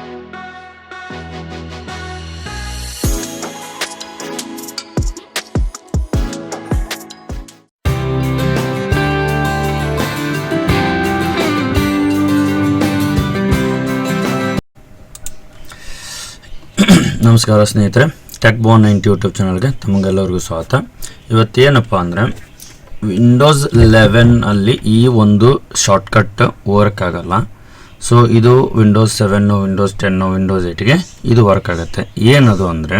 ನಮಸ್ಕಾರ ಸ್ನೇಹಿತರೆ ಟೆಕ್ ಬೋನ್ ninety YouTube ಚಾನಲ್ಗೆ ತಮಗೆಲ್ಲರಿಗೂ ಸ್ವಾಗತ. ಇವತ್ತೇನಪ್ಪ ಅಂದರೆ ವಿಂಡೋಸ್ ಲೆವೆನ್ ಅಲ್ಲಿ ಈ ಒಂದು ಶಾರ್ಟ್ಕಟ್ ವರ್ಕ್ ಆಗಲ್ಲ. ಸೊ ಇದು Windows seven Windows ten Windows ಏಯ್ಟ್ಗೆ ಇದು ವರ್ಕ್ ಆಗುತ್ತೆ. ಏನದು ಅಂದರೆ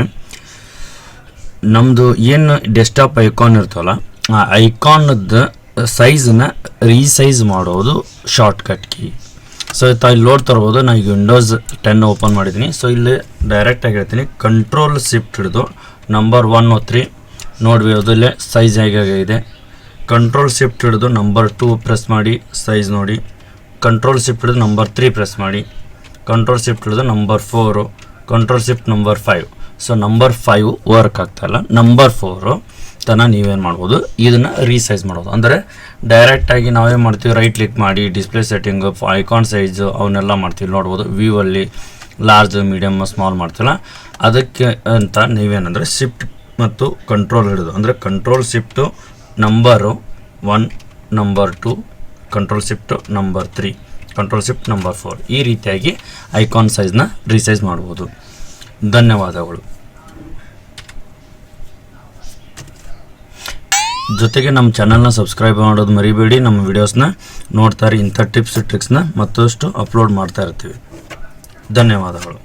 ನಮ್ಮದು ಏನು ಡೆಸ್ಕ್ಟಾಪ್ ಐಕಾನ್ ಇರ್ತವಲ್ಲ, ಆ ಐಕಾನದ ಸೈಜನ್ನ ರೀಸೈಜ್ ಮಾಡೋದು ಶಾರ್ಟ್ಕಟ್ ಕೀ ಸೊ ಇಲ್ಲಿ ಲೋಡ್ ತರ್ಬೋದು. ನಾನು ಈಗ ವಿಂಡೋಸ್ ಟೆನ್ ಓಪನ್ ಮಾಡಿದ್ದೀನಿ. ಸೊ ಇಲ್ಲಿ ಡೈರೆಕ್ಟಾಗಿ ಹೇಳ್ತೀನಿ. ಕಂಟ್ರೋಲ್ ಶಿಫ್ಟ್ ಹಿಡಿದು ನಂಬರ್ ಒನ್ ತ್ರೀ ನೋಡ್ಬೋದು ಇಲ್ಲೇ ಸೈಜ್ ಹೇಗಾಗಿದೆ ಕಂಟ್ರೋಲ್ ಶಿಫ್ಟ್ ಹಿಡಿದು ನಂಬರ್ ಟೂ ಪ್ರೆಸ್ ಮಾಡಿ ಸೈಜ್ ನೋಡಿ. ಕಂಟ್ರೋಲ್ ಶಿಫ್ಟ್ ಹಿಡಿದು ನಂಬರ್ ತ್ರೀ ಪ್ರೆಸ್ ಮಾಡಿ. ಕಂಟ್ರೋಲ್ ಶಿಫ್ಟ್ ಹಿಡಿದು number four control shift number five so number five work ಆಗ್ತಾಯಿಲ್ಲ ನಂಬರ್ ಫೋರು ತನ ನೀವೇನು ಮಾಡ್ಬೋದು? ಇದನ್ನು ರೀಸೈಜ್ ಮಾಡ್ಬೋದು ಅಂದರೆ ಡೈರೆಕ್ಟಾಗಿ ನಾವೇನು ಮಾಡ್ತೀವಿ? ರೈಟ್ ಕ್ಲಿಕ್ ಮಾಡಿ ಡಿಸ್ಪ್ಲೇ ಸೆಟ್ಟಿಂಗು ಐಕಾನ್ ಸೈಜು ಅವನ್ನೆಲ್ಲ ಮಾಡ್ತೀವಿ. ನೋಡ್ಬೋದು ವ್ಯೂ ಅಲ್ಲಿ ಲಾರ್ಜ್ ಮೀಡಿಯಮ್ ಸ್ಮಾಲ್ ಮಾಡ್ತಿಲ್ಲ ಅದಕ್ಕೆ ಅಂತ ನೀವೇನಂದರೆ ಶಿಫ್ಟ್ ಮತ್ತು ಕಂಟ್ರೋಲ್ ಹಿಡಿದು ಅಂದರೆ control shift number one number two control shift number three control shift number four ಈ ರೀತಿಯಾಗಿ ಐಕಾನ್ ಸೈಜ್ನ ರೀಸೈಜ್ ಮಾಡ್ಬೋದು. ಧನ್ಯವಾದಗಳು. ಜೊತೆಗೆ ನಮ್ಮ ಚಾನಲ್ನ ಸಬ್ಸ್ಕ್ರೈಬ್ ಮಾಡೋದು ಮರಿಬೇಡಿ. ನಮ್ಮ ವಿಡಿಯೋಸ್ನ ನೋಡ್ತಾರೆ ಇಂಥ ಟಿಪ್ಸ್ ಟ್ರಿಕ್ಸ್ನ ಮತ್ತಷ್ಟು ಅಪ್ಲೋಡ್ ಮಾಡ್ತಾ ಇರ್ತೀವಿ. ಧನ್ಯವಾದಗಳು.